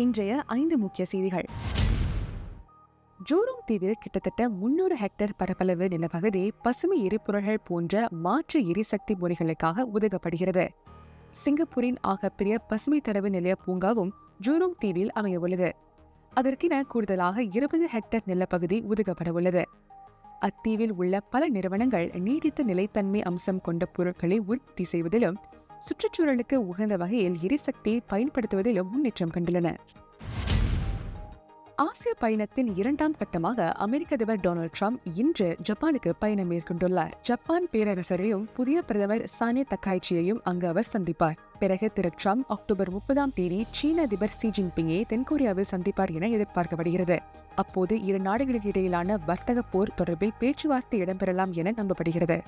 இன்றைய ஐந்து முக்கிய செய்திகள். ஜூரோங் தீவில் கிட்டத்தட்ட முன்னூறு ஹெக்டேர் பரப்பளவு நிலப்பகுதி பசுமை எரிபொருள்கள் போன்ற மாற்று எரிசக்தி முறைகளுக்காக ஒதுக்கப்படுகிறது. சிங்கப்பூரின் ஆகப்பெரிய பசுமை தரவு நிலைய பூங்காவும் ஜூரோங் தீவில் அமையவுள்ளது. அதற்கென கூடுதலாக இருபது ஹெக்டேர் நிலப்பகுதி ஒதுக்கப்பட உள்ளது. அத்தீவில் உள்ள பல நிறுவனங்கள் நீடித்த நிலைத்தன்மை அம்சம் கொண்ட பொருட்களை உற்பத்தி செய்வதிலும் சுற்றுச்சூழலுக்கு உகந்த வகையில் எரிசக்தியை பயன்படுத்துவதில் முன்னேற்றம் கண்டுள்ளன. ஆசிய பயணத்தின் இரண்டாம் கட்டமாக அமெரிக்க அதிபர் டொனால்ட் ட்ரம்ப் இன்று ஜப்பானுக்கு பயணம் மேற்கொண்டுள்ளார். ஜப்பான் பேரரசரையும் புதிய பிரதமர் சானே தக்காய்ச்சியையும் அங்கு அவர் சந்திப்பார். பிறகு திரு ட்ரம்ப் அக்டோபர் முப்பதாம் தேதி சீன அதிபர் ஷி ஜின்பிங்கை தென்கொரியாவில் சந்திப்பார் என எதிர்பார்க்கப்படுகிறது. அப்போது இரு நாடுகளுக்கு இடையிலான வர்த்தக போர் தொடர்பில் பேச்சுவார்த்தை இடம்பெறலாம் என நம்பப்படுகிறது.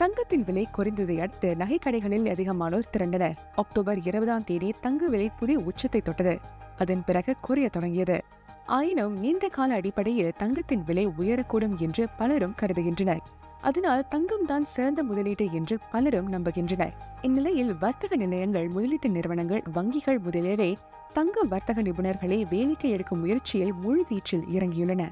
தங்கத்தின் விலை குறைந்ததை அடுத்து நகைக்கடைகளில் அதிகமானோர் திரண்டனர். அக்டோபர் இருபதாம் தேதி தங்க விலை புதிய உச்சத்தை தொட்டது. அதன் பிறகு குறைய தொடங்கியது. ஆயினும் நீண்ட கால அடிப்படையில் தங்கத்தின் விலை உயரக்கூடும் என்று பலரும் கருதுகின்றனர். அதனால் தங்கம் தான் சிறந்த முதலீடு என்று பலரும் நம்புகின்றனர். இந்நிலையில் வர்த்தக நிலையங்கள் முதலீட்டு நிறுவனங்கள் வங்கிகள் முதலியவை தங்க வர்த்தக நிபுணர்களை வேலைக்கு எடுக்கும் முயற்சியில் முழுவீச்சில் இறங்கியுள்ளன.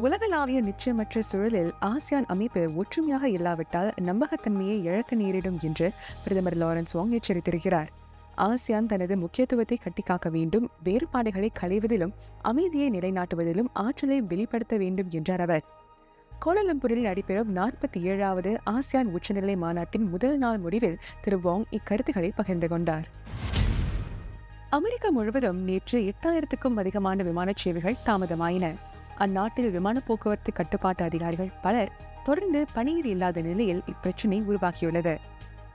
உலகளாவிய நிச்சயமற்ற சூழலில் ஆசியான் அமைப்பு ஒற்றுமையாக இல்லாவிட்டால் நம்பகத்தன்மையை இழக்க நேரிடும் என்று பிரதமர் லாரன்ஸ் வாங் எச்சரித்திருக்கிறார். ஆசியான் தனது முக்கியத்துவத்தை கட்டிக்காக்க வேண்டும் வேறுபாடுகளை களைவதிலும் அமைதியை நிலைநாட்டுவதிலும் ஆற்றலை வெளிப்படுத்த வேண்டும் என்றார் அவர். கோலாலம்பூரில் நடைபெறும் நாற்பத்தி ஏழாவது ஆசியான் உச்சநிலை மாநாட்டின் முதல் நாள் முடிவில் திரு வாங் இக்கருத்துக்களை பகிர்ந்து கொண்டார். அமெரிக்கா முழுவதும் நேற்று எட்டாயிரத்துக்கும் அதிகமான விமானச் சேவைகள் தாமதமாயின. அந்நாட்டில் விமான போக்குவரத்து கட்டுப்பாட்டு அதிகாரிகள் பலர் தொடர்ந்து பணியில் இல்லாத நிலையில் இப்பிரச்சினை உருவாகியுள்ளது.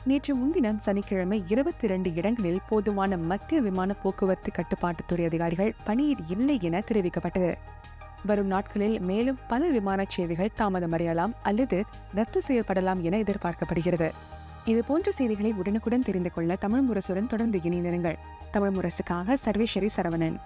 நேற்று முன்தினம் சனிக்கிழமை இருபத்தி இரண்டு இடங்களில் போதுமான மத்திய விமான போக்குவரத்து கட்டுப்பாட்டுத்துறை அதிகாரிகள் பணியில் இல்லை என தெரிவிக்கப்பட்டது. வரும் நாட்களில் மேலும் பல விமான சேவைகள் தாமதமடையலாம் அல்லது ரத்து செய்யப்படலாம் என எதிர்பார்க்கப்படுகிறது. இது போன்ற செய்திகளை உடனுக்குடன் தெரிந்து கொள்ள தமிழ் முரசுடன் தொடர்ந்து இணைந்திருங்கள். தமிழ் முரசுக்காக சர்வேஸ்வரி சரவணன்.